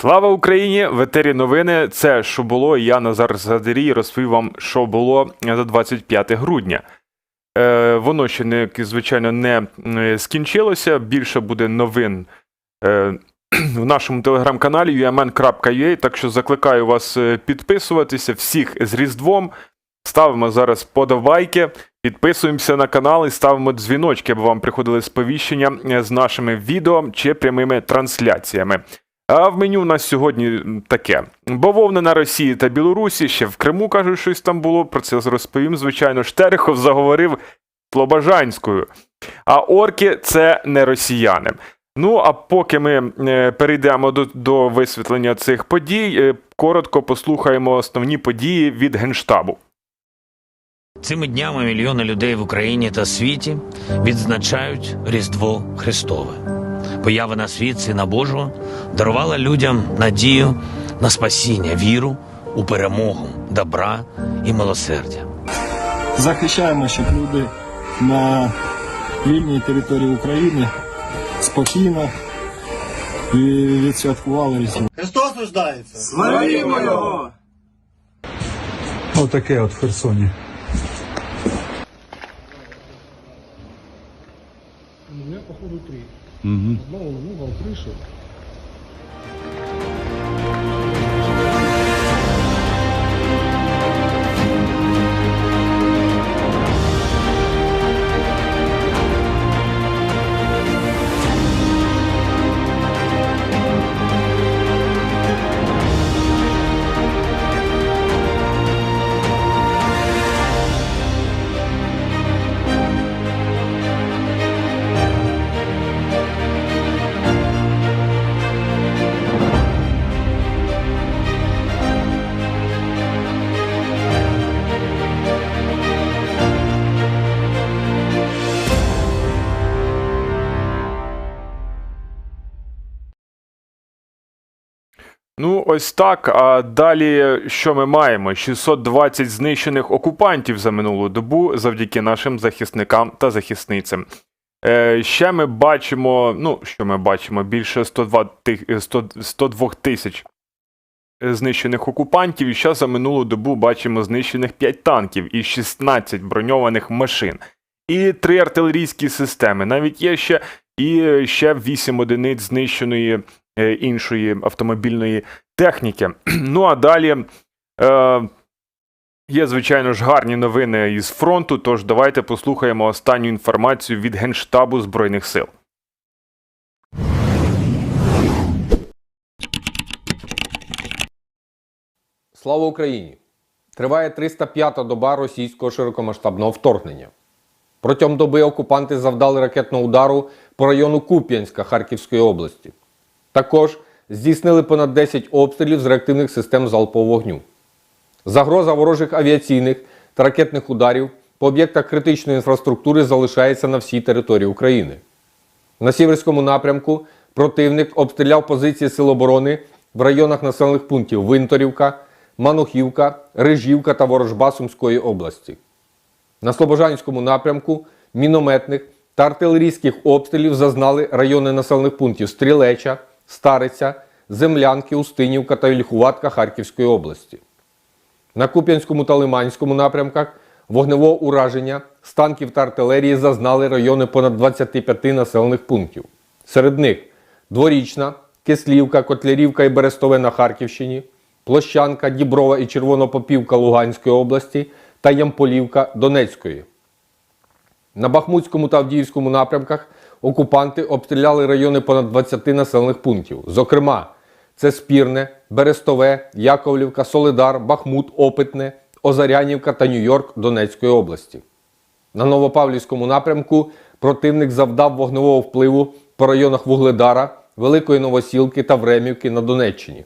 Слава Україні! В етері новини. Це що було. Я Назар Задарій розповів вам, що було за 25 грудня. Е, воно ще не звичайно не е, скінчилося. Більше буде новин е, в нашому телеграм-каналі umn.ua, Так що закликаю вас е, підписуватися всіх з Різдвом. Ставимо зараз подобайки, підписуємося на канал і ставимо дзвіночки, аби вам приходили сповіщення е, з нашими відео чи прямими трансляціями. А в меню у нас сьогодні таке: бавовна на Росії та Білорусі, ще в Криму кажуть, щось там було. Про це розповім. Звичайно, Штерехов заговорив Слобожанською. А орки це не росіяни. Ну а поки ми е, перейдемо до, до висвітлення цих подій, е, коротко послухаємо основні події від Генштабу. Цими днями мільйони людей в Україні та світі відзначають Різдво Христове. Поява на світ Сина Божого дарувала людям надію на спасіння, віру у перемогу, добра і милосердя. захищаємо, щоб люди на вільній території України спокійно і відсвяткували Різдво. Христос рождається. Отаке от в Херсоні. У меня, походу, три. Угу. Одного угол крыши. Ну, ось так. А далі що ми маємо? 620 знищених окупантів за минулу добу завдяки нашим захисникам та захисницям. Е, ще ми бачимо, ну, що ми бачимо, більше 102 е, 100 102 тисяч е, знищених окупантів. І ще за минулу добу бачимо знищених 5 танків і 16 броньованих машин. І 3 артилерійські системи. Навіть є ще і ще 8 одиниць знищеної е, іншої автомобільної техніки. Ну а далі е, є, звичайно ж, гарні новини із фронту. Тож давайте послухаємо останню інформацію від Генштабу Збройних сил. Слава Україні! Триває 305-та доба російського широкомасштабного вторгнення. Протягом доби окупанти завдали ракетного удару по району Куп'янська Харківської області. Також здійснили понад 10 обстрілів з реактивних систем залпового вогню. Загроза ворожих авіаційних та ракетних ударів по об'єктах критичної інфраструктури залишається на всій території України. На сіверському напрямку противник обстріляв позиції Сил оборони в районах населених пунктів Винторівка, Манухівка, Рижівка та Ворожба Сумської області. На Слобожанському напрямку мінометних та артилерійських обстрілів зазнали райони населених пунктів Стрілеча, Стариця, Землянки, Устинівка та Вільхуватка Харківської області. На Куп'янському та Лиманському напрямках вогневого ураження з танків та артилерії зазнали райони понад 25 населених пунктів. Серед них Дворічна, Кислівка, Котлярівка і Берестове на Харківщині, Площанка, Діброва і Червонопопівка Луганської області та Ямполівка Донецької. На Бахмутському та Авдіївському напрямках окупанти обстріляли райони понад 20 населених пунктів. Зокрема, це Спірне, Берестове, Яковлівка, Солидар, Бахмут, Опитне, Озарянівка та Нью-Йорк Донецької області. На Новопавлівському напрямку противник завдав вогневого впливу по районах Вугледара, Великої Новосілки та Времівки на Донеччині.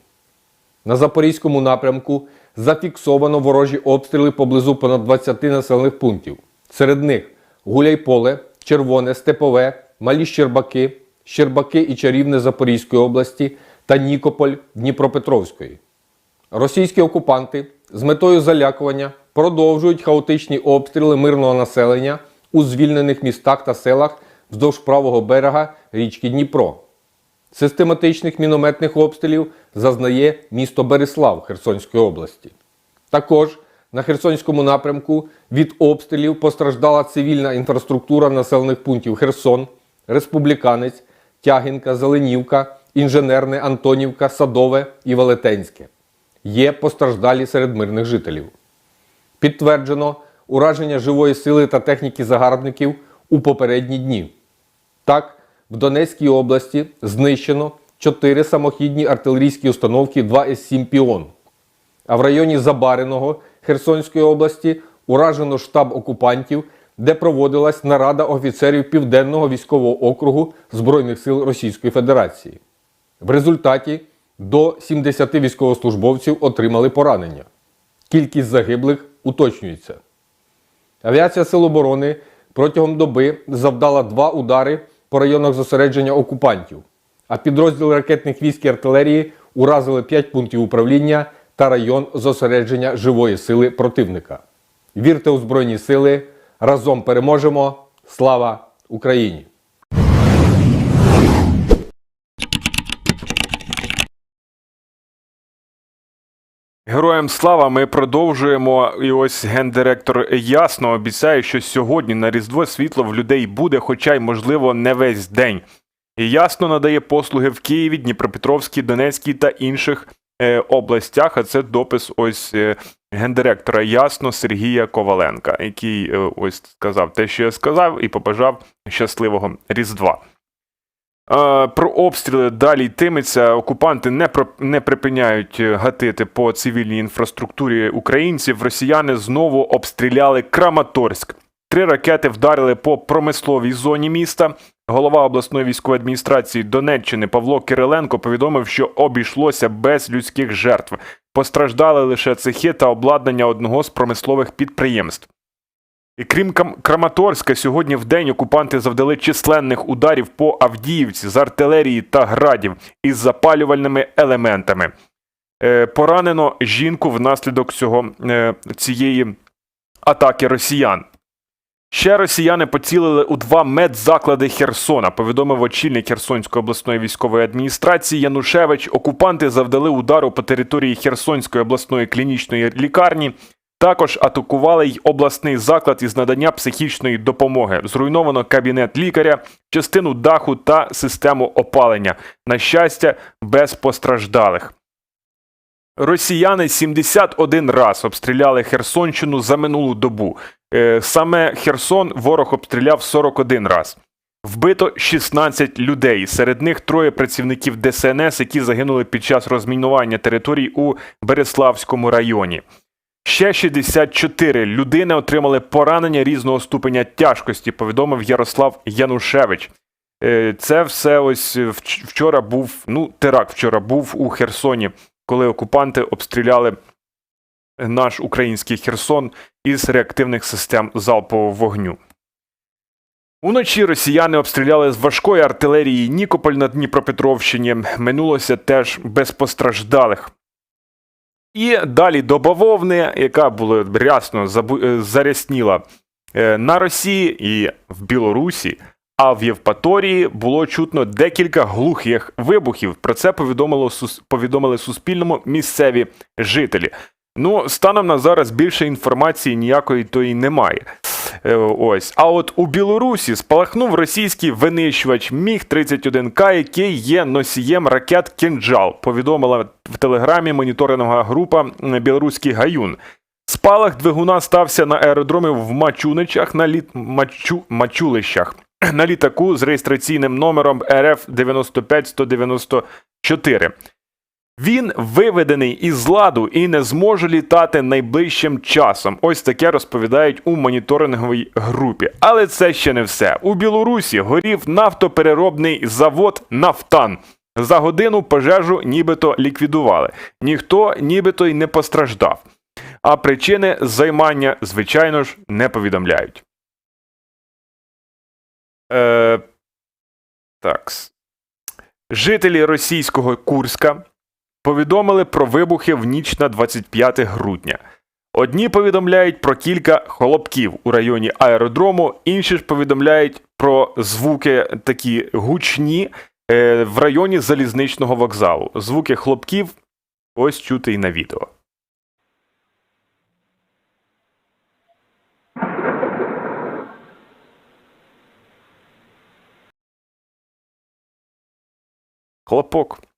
На Запорізькому напрямку зафіксовано ворожі обстріли поблизу понад 20 населених пунктів. Серед них Гуляйполе, Червоне, Степове, Малі Щербаки, Щербаки і Чарівне Запорізької області та Нікополь Дніпропетровської. Російські окупанти з метою залякування продовжують хаотичні обстріли мирного населення у звільнених містах та селах вздовж правого берега річки Дніпро. Систематичних мінометних обстрілів зазнає місто Береслав Херсонської області. Також на Херсонському напрямку від обстрілів постраждала цивільна інфраструктура населених пунктів Херсон, Республіканець, Тягінка, Зеленівка, Інженерне, Антонівка, Садове і Велетенське. Є постраждалі серед мирних жителів. Підтверджено ураження живої сили та техніки загарбників у попередні дні. Так, в Донецькій області знищено 4 самохідні артилерійські установки 2 С-7 Піон. А в районі Забариного Херсонської області уражено штаб окупантів, де проводилась нарада офіцерів Південного військового округу Збройних сил Російської Федерації. В результаті до 70 військовослужбовців отримали поранення. Кількість загиблих уточнюється. Авіація Сил оборони протягом доби завдала два удари по районах зосередження окупантів, а підрозділи ракетних військ і артилерії уразили 5 пунктів управління та район зосередження живої сили противника. Вірте у Збройні Сили! Разом переможемо! Слава Україні! Героям слава, ми продовжуємо. І ось гендиректор ясно обіцяє, що сьогодні на Різдво світло в людей буде, хоча й, можливо, не весь день. І ясно надає послуги в Києві, Дніпропетровській, Донецькій та інших областях. А це допис ось е, гендиректора ясно Сергія Коваленка, який е, ось сказав те, що я сказав, і побажав щасливого Різдва. Е, Про обстріли далі йтиметься. Окупанти не не припиняють е, гатити по цивільній інфраструктурі українців. Росіяни знову обстріляли Краматорськ. Три ракети вдарили по промисловій зоні міста. Голова обласної військової адміністрації Донеччини Павло Кириленко повідомив, що обійшлося без людських жертв. Постраждали лише цехи та обладнання одного з промислових підприємств. І крім Краматорська, сьогодні в день окупанти завдали численних ударів по Авдіївці з артилерії та градів із запалювальними елементами. Е, поранено жінку внаслідок цього, е, цієї атаки росіян. Ще росіяни поцілили у два медзаклади Херсона, повідомив очільник Херсонської обласної військової адміністрації Янушевич. Окупанти завдали удару по території Херсонської обласної клінічної лікарні. Також атакували й обласний заклад із надання психічної допомоги. Зруйновано кабінет лікаря, частину даху та систему опалення. На щастя, без постраждалих. Росіяни 71 раз обстріляли Херсонщину за минулу добу. Е, Саме Херсон ворог обстріляв 41 раз. Вбито 16 людей. Серед них троє працівників ДСНС, які загинули під час розмінування територій у Береславському районі. Ще 64 людини отримали поранення різного ступеня тяжкості, повідомив Ярослав Янушевич. Е, Це все ось вчора був, ну, теракт вчора був у Херсоні, коли окупанти обстріляли наш український Херсон із реактивних систем залпового вогню. Уночі росіяни обстріляли з важкої артилерії Нікополь на Дніпропетровщині. Минулося теж без постраждалих. І далі до бавовни, яка була рясно е, зарясніла е, на Росії і в Білорусі, а в Євпаторії було чутно декілька глухих вибухів. Про це повідомило повідомили Суспільному місцеві жителі. Ну, станом на зараз більше інформації ніякої то й немає. Е, Ось. А от у Білорусі спалахнув російський винищувач Міг-31К, який є носієм ракет «Кінджал», повідомила в телеграмі моніторингова група «Білоруський Гаюн». Спалах двигуна стався на аеродромі в Мачуничах на літ... Мачу... Мачулищах на літаку з реєстраційним номером РФ 95194. Він виведений із ладу і не зможе літати найближчим часом. Ось таке розповідають у моніторинговій групі. Але це ще не все. У Білорусі горів нафтопереробний завод Нафтан. За годину пожежу нібито ліквідували. Ніхто нібито й не постраждав. А причини займання, звичайно ж, не повідомляють. Е, такс. Жителі російського Курська повідомили про вибухи в ніч на 25 грудня. Одні повідомляють про кілька хлопків у районі аеродрому, інші ж повідомляють про звуки такі гучні, е, в районі залізничного вокзалу. Звуки хлопків ось чути і на відео. Хлопок.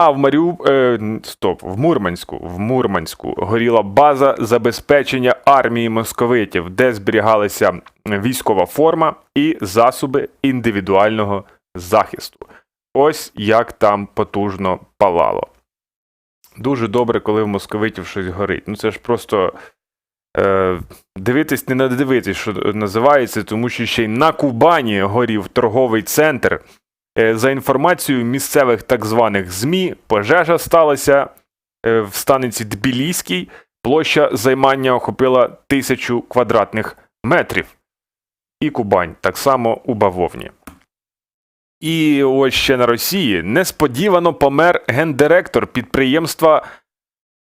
А в Маріу... Е, стоп, в Мурманську, в Мурманську горіла база забезпечення армії московитів, де зберігалися військова форма і засоби індивідуального захисту. Ось як там потужно палало. Дуже добре, коли в московитів щось горить. Ну це ж просто е, дивитись, не надивитись, що називається, тому що ще й на Кубані горів торговий центр. Е, За інформацією місцевих так званих ЗМІ, пожежа сталася е, в станиці Тбіліській. Площа займання охопила тисячу квадратних метрів. І Кубань, так само у бавовні. І ось ще на Росії несподівано помер гендиректор підприємства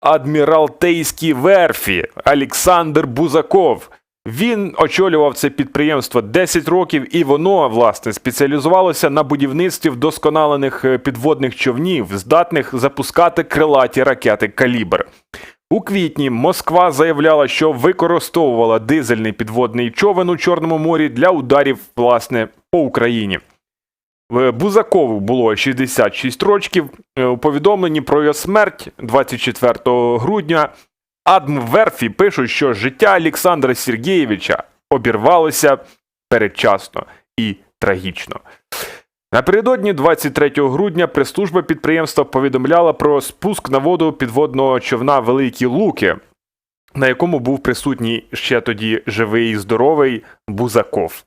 Адміралтейські верфі Олександр Бузаков. Він очолював це підприємство 10 років, і воно, власне, спеціалізувалося на будівництві вдосконалених е, підводних човнів, здатних запускати крилаті ракети Калібр. У квітні Москва заявляла, що використовувала дизельний підводний човен у Чорному морі для ударів, власне, по Україні. Е, Бузакову було 66 років. Е, У повідомленні про його смерть 24 грудня Адмверфі пишуть, що життя Олександра Сергійовича обірвалося передчасно і трагічно. Напередодні 23 грудня прес-служба підприємства повідомляла про спуск на воду підводного човна Великі Луки, на якому був присутній ще тоді живий і здоровий Бузаков.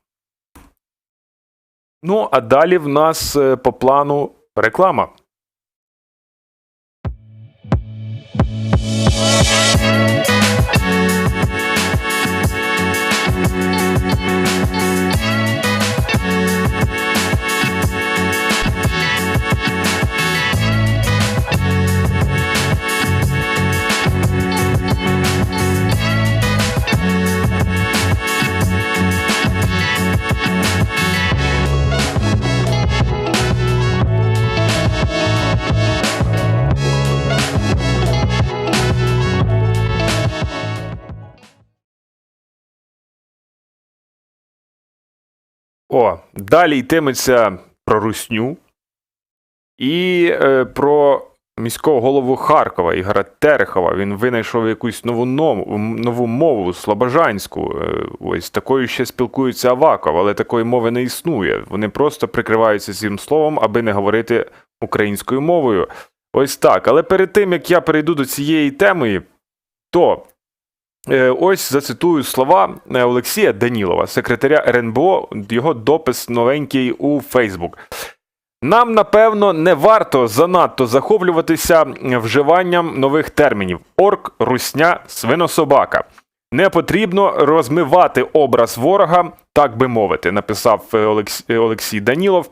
Ну, а далі в нас е, по плану реклама. Thank you. О, далі йтиметься про русню і е, про міського голову Харкова Ігора Терехова. Він винайшов якусь нову нову, мову слобожанську. Е, ось такою ще спілкується Аваков, але такої мови не існує. Вони просто прикриваються цим словом, аби не говорити українською мовою. Ось так. Але перед тим як я перейду до цієї теми, то Ось зацитую слова е, Олексія Данілова, секретаря РНБО, його допис новенький у Фейсбук. Нам, напевно, не варто занадто захоплюватися вживанням нових термінів: орк, русня, свинособака. Не потрібно розмивати образ ворога, так би мовити, написав е, е, Олексій Данілов.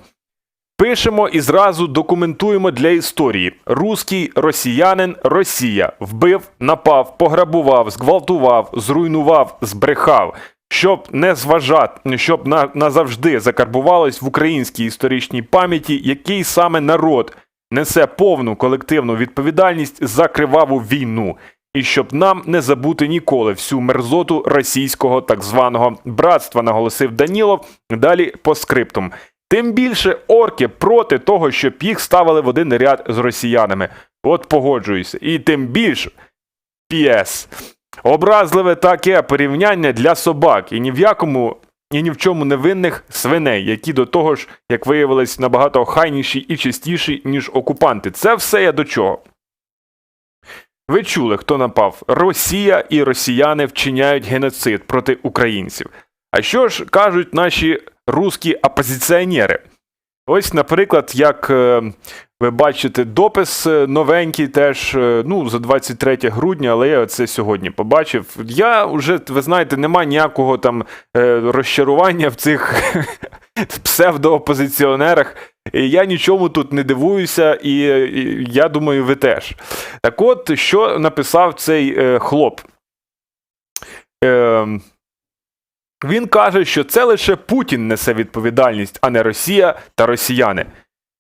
Пишемо і зразу документуємо для історії. Руський росіянин Росія вбив, напав, пограбував, зґвалтував, зруйнував, збрехав. Щоб не зважати, щоб на, назавжди закарбувалось в українській історичній пам'яті, який саме народ несе повну колективну відповідальність за криваву війну, і щоб нам не забути ніколи всю мерзоту російського так званого братства, наголосив Данілов. Далі по скриптум. Тим більше орки проти того, щоб їх ставили в один ряд з росіянами. От погоджуюся. І тим більше п'єс. Образливе таке порівняння для собак і ні в якому і ні в чому не винних свиней, які до того ж, як виявилось, набагато охайніші і чистіші, ніж окупанти. Це все я до чого. Ви чули, хто напав? Росія і росіяни вчиняють геноцид проти українців. А що ж кажуть наші русські опозиціонери? Ось, наприклад, як е, ви бачите, допис е, новенький теж е, ну, за 23 грудня, але я це сьогодні побачив. Я вже, ви знаєте, нема ніякого там розчарування в цих псевдоопозиціонерах. Я нічому тут не дивуюся, і, я думаю, ви теж. Так от, що написав цей хлоп? Він каже, що це лише Путін несе відповідальність, а не Росія та росіяни.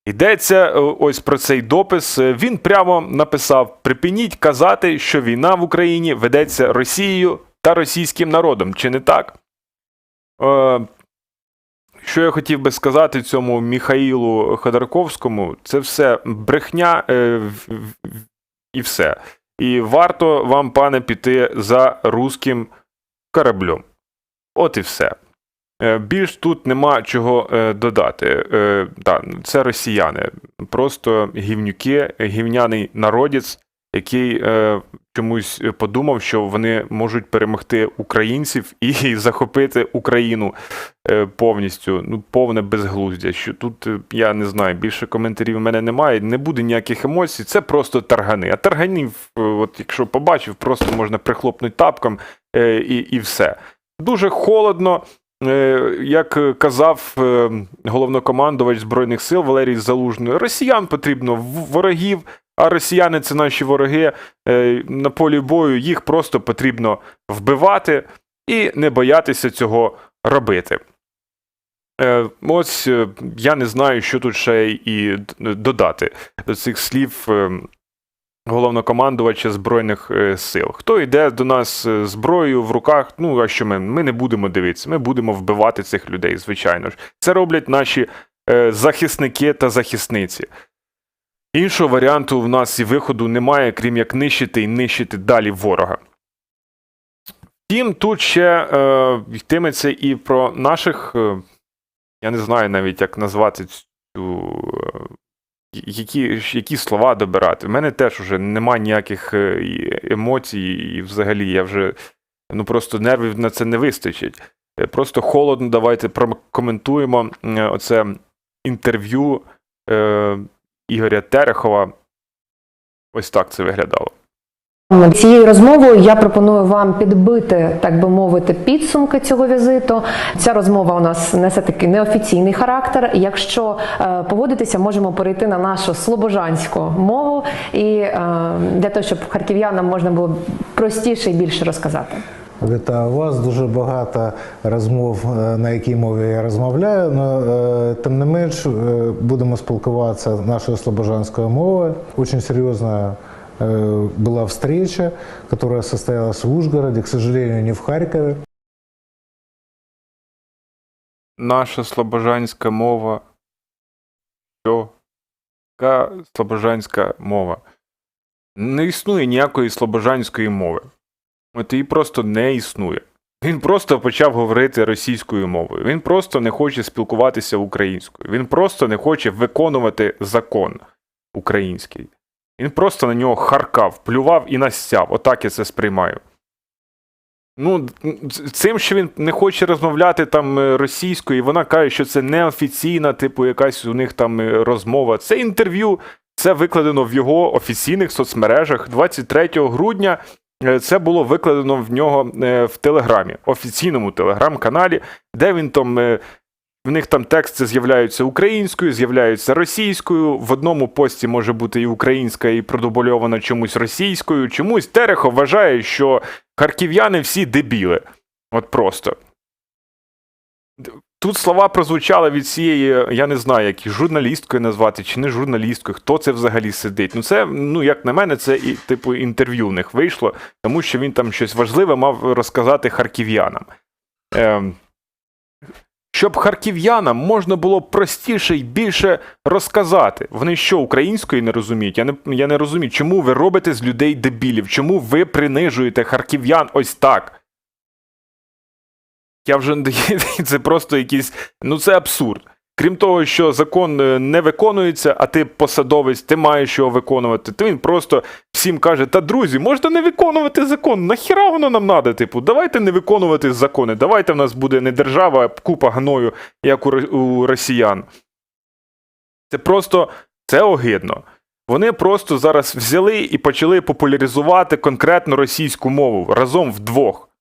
Йдеться е, ось про цей допис. Е, Він прямо написав: припиніть казати, що війна в Україні ведеться Росією та російським народом. Чи не так? Е, що я хотів би сказати цьому Міхаїлу Ходорковському, це все брехня е, і все. І варто вам, пане, піти за руським кораблем. От і все. Е, Більш тут нема чого е, додати. Е, це росіяни. Просто гівнюки, гівняний народець, який чомусь подумав, що вони можуть перемогти українців і захопити Україну повністю. Ну, повне безглуздя. Що тут я не знаю, більше коментарів в мене немає, не буде ніяких емоцій. Це просто таргани. А тарганів, от якщо побачив, просто можна прихлопнути тапком і, і все. Дуже холодно. Е, Як казав е, головнокомандувач Збройних сил Валерій Залужний, росіян потрібно ворогів, а росіяни це наші вороги. Е, На полі бою їх просто потрібно вбивати і не боятися цього робити. Ось я не знаю, що тут ще і додати до цих слів е, головнокомандувача Збройних е, сил. Хто йде до нас е, зброєю в руках? Ну, а що ми? Ми не будемо дивитися, ми будемо вбивати цих людей, звичайно ж. Це роблять наші е, захисники та захисниці. Іншого варіанту в нас і виходу немає, крім як нищити і нищити далі ворога. Втім, тут ще е, йтиметься і про наших, е, я не знаю навіть, як назвати цю. Е, які, які слова добирати. В мене теж вже нема ніяких е, емоцій, і взагалі я вже ну просто нервів на це не вистачить. Е, Просто холодно, давайте прокоментуємо е, оце інтерв'ю е, Ігоря Терехова. Ось так це виглядало. Цією розмовою я пропоную вам підбити, так би мовити, підсумки цього візиту. Ця розмова у нас несе такий неофіційний характер. Якщо е, погодитися, можемо перейти на нашу слобожанську мову, і е, для того, щоб харків'янам можна було простіше і більше розказати. Вітаю вас. Дуже багато розмов, е, на якій мові я розмовляю. але тим не менш, будемо спілкуватися нашою слобожанською мовою. Очень серйозна е, была встреча, которая состоялась в Ужгороде, к сожалению, не в Харькове. Наша слобожанська мова. Що? Яка слобожанська мова? Не існує ніякої слобожанської мови. От її просто не існує. Він просто почав говорити російською мовою. Він просто не хоче спілкуватися українською. Він просто не хоче виконувати закон український. Він просто на нього харкав, плював і настяв. Отак я це сприймаю. Ну, цим, що він не хоче розмовляти там е, російською, і вона каже, що це неофіційна, типу, якась у них там е, розмова. Це інтерв'ю, це викладено в його офіційних соцмережах 23 грудня. е, Це було викладено в нього в Телеграмі, офіційному телеграм-каналі, де він там. В них там тексти з'являються українською, з'являються російською. В одному пості може бути і українська, і продубльована чомусь російською. Чомусь Терехов вважає, що харків'яни всі дебіли. От просто. Тут слова прозвучали від цієї, я не знаю, як її журналісткою назвати чи не журналісткою, хто це взагалі сидить. Ну, це, ну, як на мене, це і типу інтерв'ю в них вийшло, тому що він там щось важливе мав розказати харків'янам. Ем, щоб харків'янам можна було простіше і більше розказати. Вони що, української не розуміють? Я не, я не розумію, чому ви робите з людей дебілів? Чому ви принижуєте харків'ян ось так? Я вже це просто якийсь. Ну це абсурд. Крім того, що закон е, не виконується, а ти посадовець, ти маєш його виконувати. То він просто всім каже: та друзі, можете не виконувати закон. Нахіра воно нам надо? Типу, давайте не виконувати закони. Давайте в нас буде не держава, а купа гною, як у росіян. Це просто це огидно. Вони просто зараз взяли і почали популяризувати конкретно російську мову разом вдвох.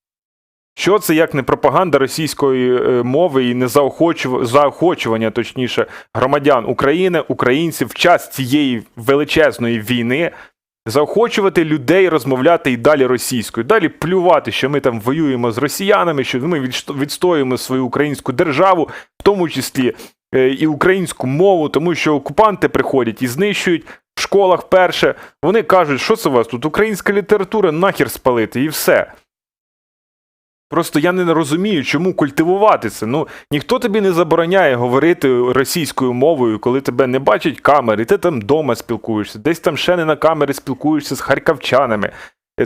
Що це як не пропаганда російської е, мови і не заохочу- заохочування, точніше, громадян України, українців в час цієї величезної війни Заохочувати людей розмовляти і далі російською, далі плювати, що ми там воюємо з росіянами, що ми відстоюємо свою українську державу, в тому числі е, і українську мову, тому що окупанти приходять і знищують в школах перше. Вони кажуть, що це у вас тут українська література нахер спалити, і все. Просто я не розумію, чому культивувати це. Ну, ніхто тобі не забороняє говорити російською мовою, коли тебе не бачать камери, ти там вдома спілкуєшся, десь там ще не на камери спілкуєшся з харківчанами.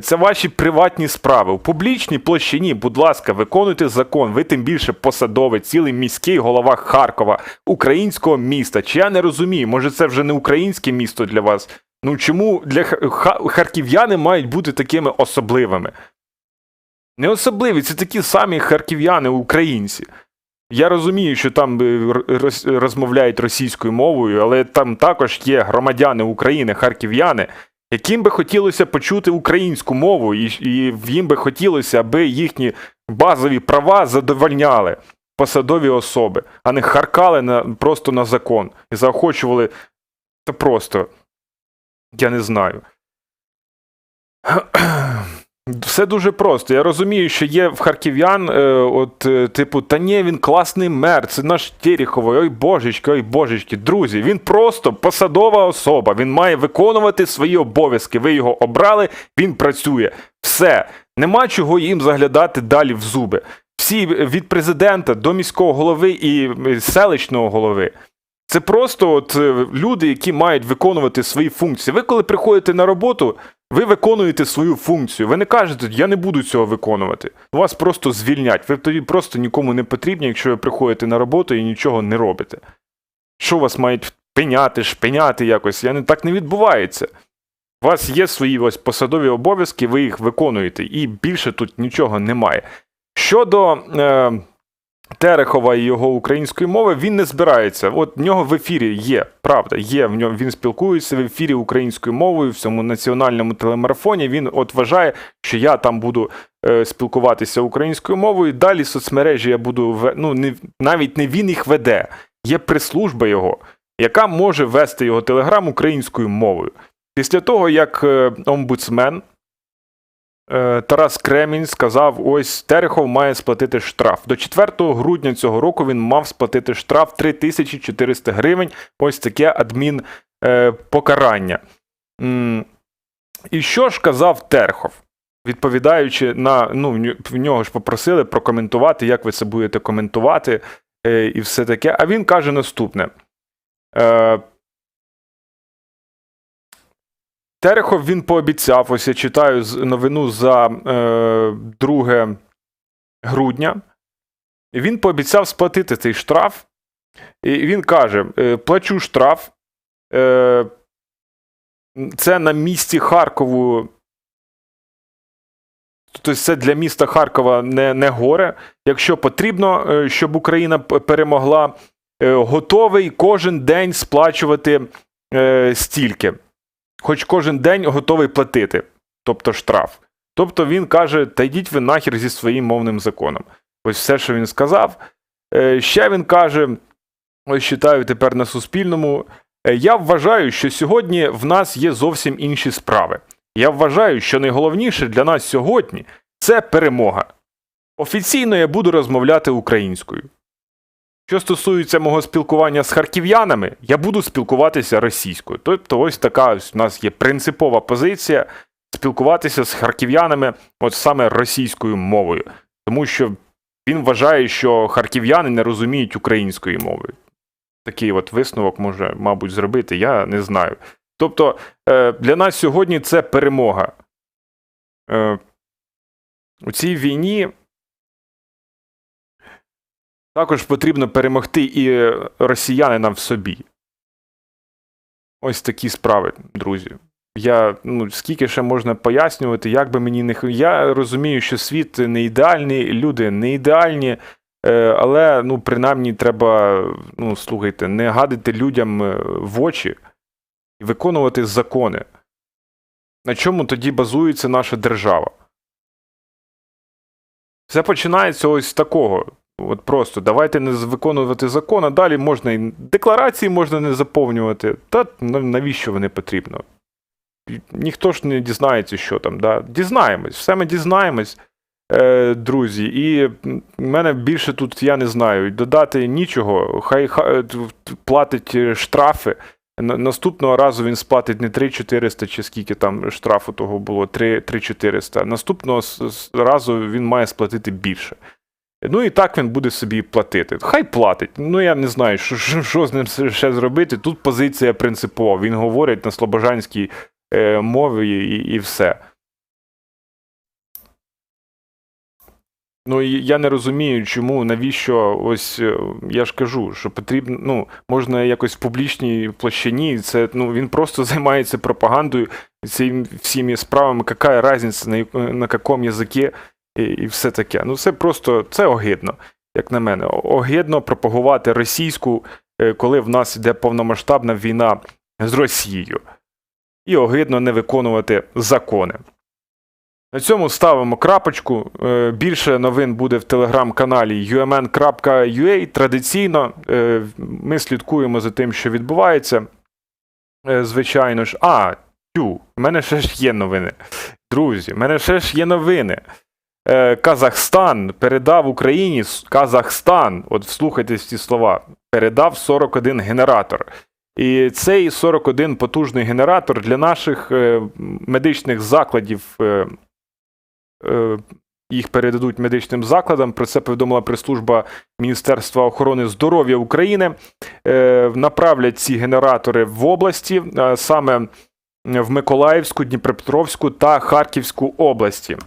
Це ваші приватні справи. У публічній площині, будь ласка, виконуйте закон. Ви тим більше посадовець, цілий міський голова Харкова, українського міста. Чи я не розумію, може це вже не українське місто для вас? Ну чому для ха- ха- харків'яни мають бути такими особливими? Не особливі, це такі самі харків'яни, українці. Я розумію, що там е, розмовляють російською мовою, але там також є громадяни України, харків'яни, яким би хотілося почути українську мову, і, і їм би хотілося, аби їхні базові права задовольняли посадові особи, а не харкали на, просто на закон і заохочували. Та просто. Я не знаю. Все дуже просто. Я розумію, що є в харків'ян, е, от, е, типу, та ні, він класний мер, це наш Тереховий, ой божечки, ой божечки. Друзі, він просто посадова особа, він має виконувати свої обов'язки. Ви його обрали, він працює. Все. Нема чого їм заглядати далі в зуби. Всі від президента до міського голови і селищного голови. Це просто от е, люди, які мають виконувати свої функції. Ви, коли приходите на роботу, ви виконуєте свою функцію. Ви не кажете, я не буду цього виконувати. Вас просто звільнять. Ви тоді просто нікому не потрібні, якщо ви приходите на роботу і нічого не робите. Що вас мають пеняти, шпеняти якось? Я не так не відбувається. У вас є свої ось посадові обов'язки, ви їх виконуєте, і більше тут нічого немає. Щодо е, Терехова і його української мови, він не збирається. От в нього в ефірі є, правда, є в ньому. Він спілкується в ефірі українською мовою в цьому національному телемарафоні. Він от вважає, що я там буду е, спілкуватися українською мовою. Далі соцмережі я буду ну, не, навіть не він їх веде. Є прес-служба його, яка може вести його телеграм українською мовою. Після того, як е, омбудсмен Тарас Кремінь сказав: ось Терехов має сплатити штраф. До 4 грудня цього року він мав сплатити штраф 3400 гривень. Ось таке адмін е. І що ж казав Терехов? Відповідаючи на ну, в нього ж попросили прокоментувати, як ви це будете коментувати, е, і все таке. А він каже наступне. Терехов він пообіцяв, ось я читаю новину за е, 2 грудня. Він пообіцяв сплатити цей штраф. І він каже: е, плачу штраф. Е, це на місці Харкову. Тобто це для міста Харкова не, не горе. Якщо потрібно, е, щоб Україна перемогла, е, готовий кожен день сплачувати стільки хоч кожен день готовий платити, тобто штраф. Тобто він каже: та йдіть ви нахер зі своїм мовним законом. Ось все, що він сказав. Е, Ще він каже: ось читаю тепер на Суспільному. «Е, Я вважаю, що сьогодні в нас є зовсім інші справи. Я вважаю, що найголовніше для нас сьогодні це перемога. Офіційно я буду розмовляти українською. Що стосується мого спілкування з харків'янами, я буду спілкуватися російською. Тобто, ось така ось у нас є принципова позиція спілкуватися з харків'янами от саме російською мовою, тому що він вважає, що харків'яни не розуміють української мови. Такий от висновок може, мабуть, зробити, я не знаю. Тобто, е, для нас сьогодні це перемога. Е, У цій війні також потрібно перемогти і росіянина в собі. Ось такі справи, друзі. Я, ну, скільки ще можна пояснювати, як би мені не Я розумію, що світ не ідеальний, люди не ідеальні, е, але ну, принаймні треба, ну, слухайте, не гадити людям е, в очі і виконувати закони. На чому тоді базується наша держава? Все починається ось з такого. От просто давайте не виконувати закон, а далі можна і декларації можна не заповнювати. Та навіщо вони потрібно? ніхто ж не дізнається, що там. Да? Дізнаємось, все ми дізнаємось, е, друзі. І мене більше тут я не знаю. Додати нічого. Хай, хай т- платить е, штрафи. Наступного разу він сплатить не 3400 чи скільки там штрафу того було, 3 3400. Наступного разу він має сплатити більше. Ну і так він буде собі платити. Хай платить. Ну я не знаю, що, що, з ним ще зробити. Тут позиція принципова. Він говорить на слобожанській е, мові і, і все. Ну, я не розумію, чому, навіщо, ось е, я ж кажу, що потрібно, ну, можна якось в публічній площині, це, ну, він просто займається пропагандою цими всіми справами, яка різниця, на, на якому язикі і, і все таке. Ну, це просто, це огидно, як на мене. Огидно пропагувати російську, е, коли в нас йде повномасштабна війна з Росією. І огидно не виконувати закони. На цьому ставимо крапочку. Е, Більше новин буде в телеграм-каналі umn.ua. Традиційно е, ми слідкуємо за тим, що відбувається. Звичайно ж. А, тю, в мене ще ж є новини. Друзі, в мене ще ж є новини. Е, Казахстан передав Україні Казахстан, от вслухайтесь ці слова, передав 41 генератор. І цей 41 потужний генератор для наших е, медичних закладів. е, їх передадуть медичним закладам. Про це повідомила прес-служба Міністерства охорони здоров'я України. Направлять ці генератори в області, саме в Миколаївську, Дніпропетровську та Харківську області.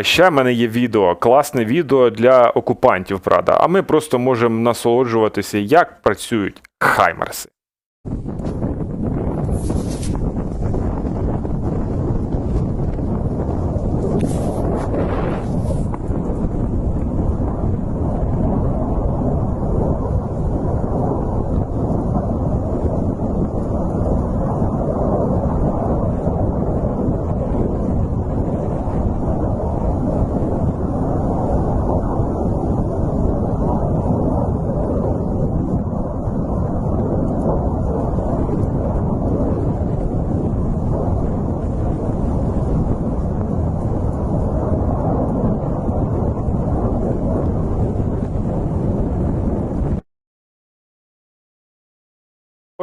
Ще в мене є відео, класне відео для окупантів, правда. А ми просто можемо насолоджуватися, як працюють хаймерси.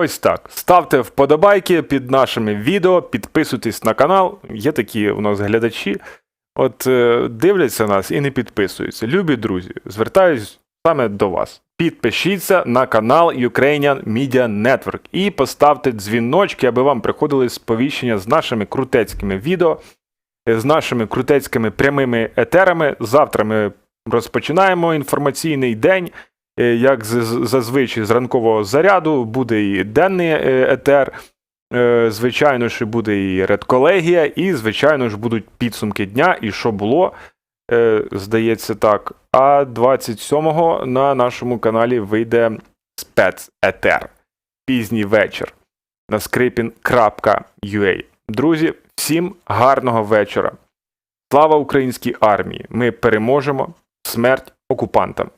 Ось так. Ставте вподобайки під нашими відео, підписуйтесь на канал. Є такі у нас глядачі. От е, дивляться нас і не підписуються. Любі друзі, звертаюсь саме до вас. Підпишіться на канал Ukrainian Media Network і поставте дзвіночки, аби вам приходили сповіщення з нашими крутецькими відео, з нашими крутецькими прямими етерами. Завтра ми розпочинаємо інформаційний день. Е, Як зазвичай з ранкового заряду буде і денний е, етер, е, звичайно ж, буде і редколегія, і, звичайно ж, будуть підсумки дня, і що було, е, здається так. А 27-го на нашому каналі вийде спецетер. Пізній вечір на skripin.ua. Друзі, всім гарного вечора. Слава українській армії! Ми переможемо! Смерть окупантам!